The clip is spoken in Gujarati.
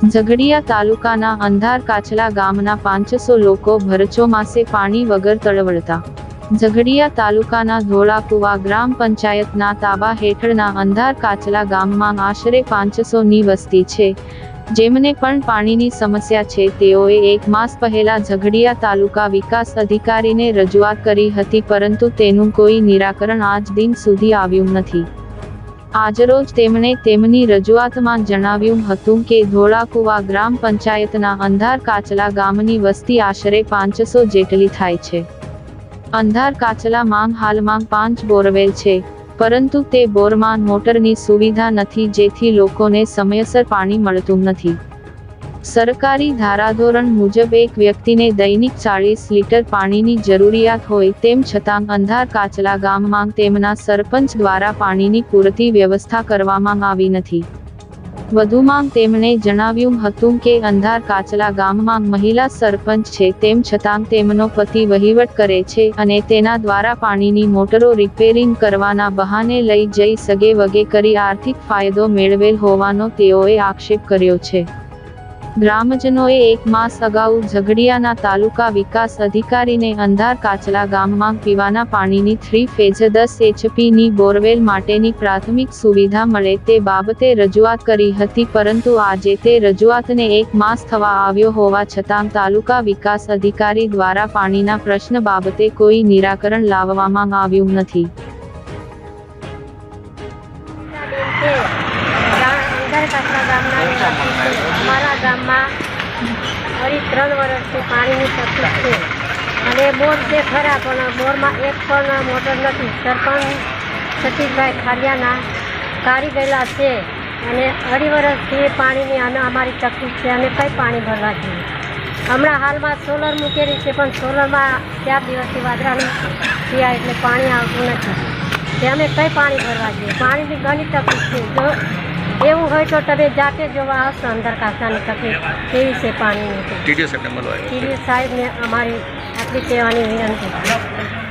ઝઘડિયા તાલુકાના અંધાર કાછલા ગામના પાંચસો લોકો ભરચોમાસે પાણી વગર તળવળતા. ઝઘડિયા તાલુકાના ધોળાકુવા ગ્રામ પંચાયતના તાબા હેઠળના અંધાર કાચલા ગામમાં આશરે પાંચસોની વસ્તી છે. જેમને પણ પાણીની સમસ્યા છે, તેઓએ એક માસ પહેલા ઝઘડિયા તાલુકા વિકાસ અધિકારીને રજૂઆત કરી હતી, પરંતુ તેનું કોઈ નિરાકરણ આજ દિન સુધી આવ્યું નથી. આજરોજ તેમણે તેમની રજૂઆતમાં જણાવ્યું હતું કે ધોળાકુવા ગ્રામ પંચાયતના અંધાર કાચલા ગામની વસ્તી આશરે પાંચસો જેટલી થાય છે. અંધાર કાચલા માંગ હાલમાં પાંચ બોરવેલ છે, પરંતુ તે બોરમાં મોટરની સુવિધા નથી જેથી લોકોને સમયસર પાણી મળતું નથી. સરકારી ધારાધોરણ મુજબ એક વ્યક્તિને દૈનિક ચાળીસ લીટર પાણીની જરૂરિયાત હોય તેમ છતાં અંધાર કાચલા ગામમાં તેમના સરપંચ દ્વારા પાણીની પૂરતી વ્યવસ્થા કરવામાં આવી નથી. વધુમાં તેમણે જણાવ્યું હતું કે અંધાર કાચલા ગામમાં મહિલા સરપંચ છે તેમ છતાં તેમનો પતિ વહીવટ કરે છે અને તેના દ્વારા પાણીની મોટરો રિપેરિંગ કરવાના બહાને લઈ જઈ સગે વગે કરી આર્થિક ફાયદો મેળવેલ હોવાનો તેઓએ આક્ષેપ કર્યો છે. ગ્રામજનોએ એક માસ અગાઉ ઝઘડિયાના તાલુકા વિકાસ અધિકારીને અંધાર કાચલા ગામમાં પીવાના પાણીની થ્રી ફેઝ દસ એચપીની બોરવેલ માટેની પ્રાથમિક સુવિધા મળે તે બાબતે રજૂઆત કરી હતી, પરંતુ આજે તે રજૂઆતને એક માસ થવા આવ્યો હોવા છતાં તાલુકા વિકાસ અધિકારી દ્વારા પાણીના પ્રશ્ન બાબતે કોઈ નિરાકરણ લાવવામાં આવ્યું નથી. અંદર કાચરા ગામના રહેવાસી છે? અમારા ગામમાં અઢી ત્રણ વર્ષથી પાણીની તકલીફ છે. અને બોર છે ખરા પણ બોરમાં એક પણ મોટર નથી. સરપંચ સતીશભાઈ ખાડિયાના કાઢી ગયેલા છે અને અઢી વર્ષથી પાણીની અને અમારી તકલીફ છે અને કંઈ પાણી ભરવા જોઈએ. હમણાં હાલમાં સોલર મૂકેલી છે પણ સોલરમાં ચાર દિવસથી વાદળાનું થયા એટલે પાણી આવતું નથી. તે અમે કંઈ પાણી ભરવા જોઈએ? પાણીની ઘણી તકલીફ છે. જો એવું હોય તો તમે જાતે જોવા આવશો અંદર કાસાની તકલીફ કેવી છે પાણીની ટીડીઓ સાહેબને અમારી આટલી કહેવાની વિનંતી.